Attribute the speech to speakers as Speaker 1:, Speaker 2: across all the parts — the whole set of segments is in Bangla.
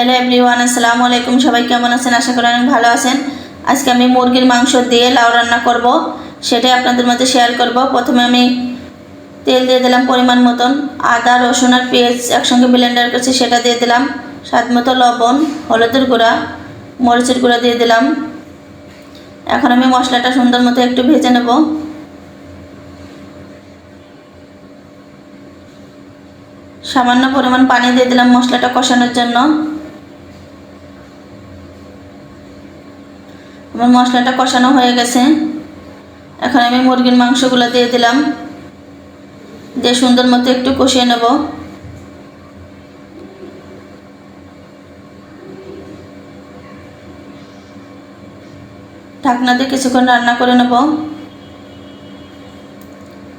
Speaker 1: হ্যালো এভরিওয়ান আসসালামু আলাইকুম সবাই কেমন আছেন? আশা করি অনেক ভালো আছেন। আজকে আমি মুরগির মাংস দিয়ে লাউ রান্না করব। সেটাই আপনাদের মধ্যে শেয়ার করব। প্রথমে আমি তেল দিয়ে দিলাম পরিমাণ মতন। আদা, রসুন আর পেঁয়াজ একসঙ্গে ব্লেন্ডার করছি, সেটা দিয়ে দিলাম। স্বাদ মতো লবণ, হলুদের গুঁড়া, মরিচের গুঁড়া দিয়ে দিলাম। এখন আমি মশলাটা সুন্দর মতো একটু ভেজে নেব। সামান্য পরিমাণ পানি দিয়ে দিলাম মশলাটা কষানোর জন্য। আমার মশলাটা কষানো হয়ে গেছে। এখন আমি মুরগির মাংসগুলো দিয়ে দিলাম। দিয়ে সুন্দর মতো একটু কষিয়ে নেব। ঢাকনা দিয়ে কিছুক্ষণ রান্না করে নেব।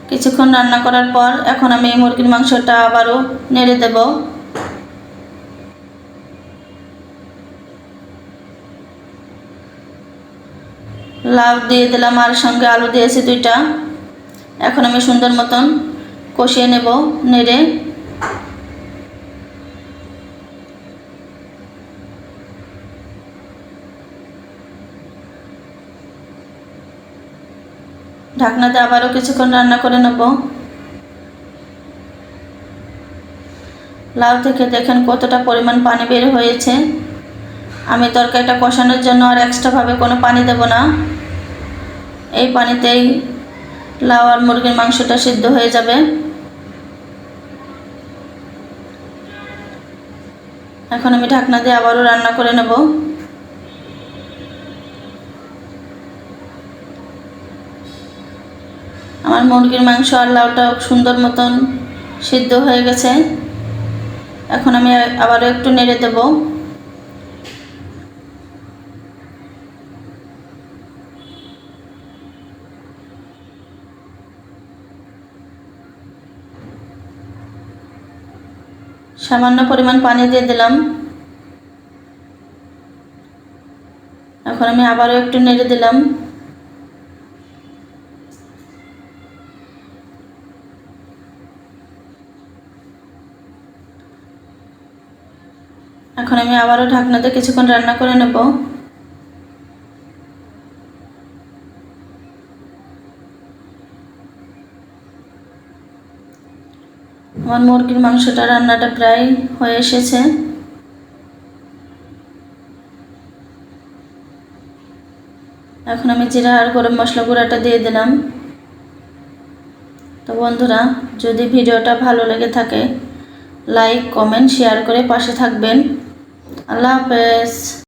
Speaker 1: কিছুক্ষণ রান্না করার পর এখন আমি মুরগির মাংসটা আবারও নেড়ে দেব। লাউ দিয়ে দিলাম আর সঙ্গে আলু দিয়েছি দুইটা। এখন আমি সুন্দর মতন কষিয়ে নেব, নেড়ে। ঢাকনাতে আবারও কিছুক্ষণ রান্না করে নেব। লাউ থেকে দেখেন কতটা পরিমাণ পানি বের হয়েছে। আমি তরকারিটা কষানোর জন্য আর এক্সট্রাভাবে কোনো পানি দেব না। এই পানিতেই লাউ আর মুরগির মাংসটা সিদ্ধ হয়ে যাবে। এখন আমি ঢাকনা দিয়ে আবারও রান্না করে নেব। আমার মুরগির মাংস আর লাউটা সুন্দর মতন সিদ্ধ হয়ে গেছে। এখন আমি আবারও একটু নেড়ে দেব। সামান্য পরিমাণ পানি দিয়ে দিলাম। এখন আমি আবারও একটু নেড়ে দিলাম। এখন আমি আবারও ঢাকনাতে কিছুক্ষণ রান্না করে নেব। আমার মুরগির মাংসটা রান্নাটা প্রায় হয়ে এসেছে। এখন আমি জিরা আর গরম মশলা গুঁড়াটা দিয়ে দিলাম। তো বন্ধুরা, যদি ভিডিওটা ভালো লেগে থাকে, লাইক, কমেন্ট, শেয়ার করে পাশে থাকবেন। আল্লাহ হাফেজ।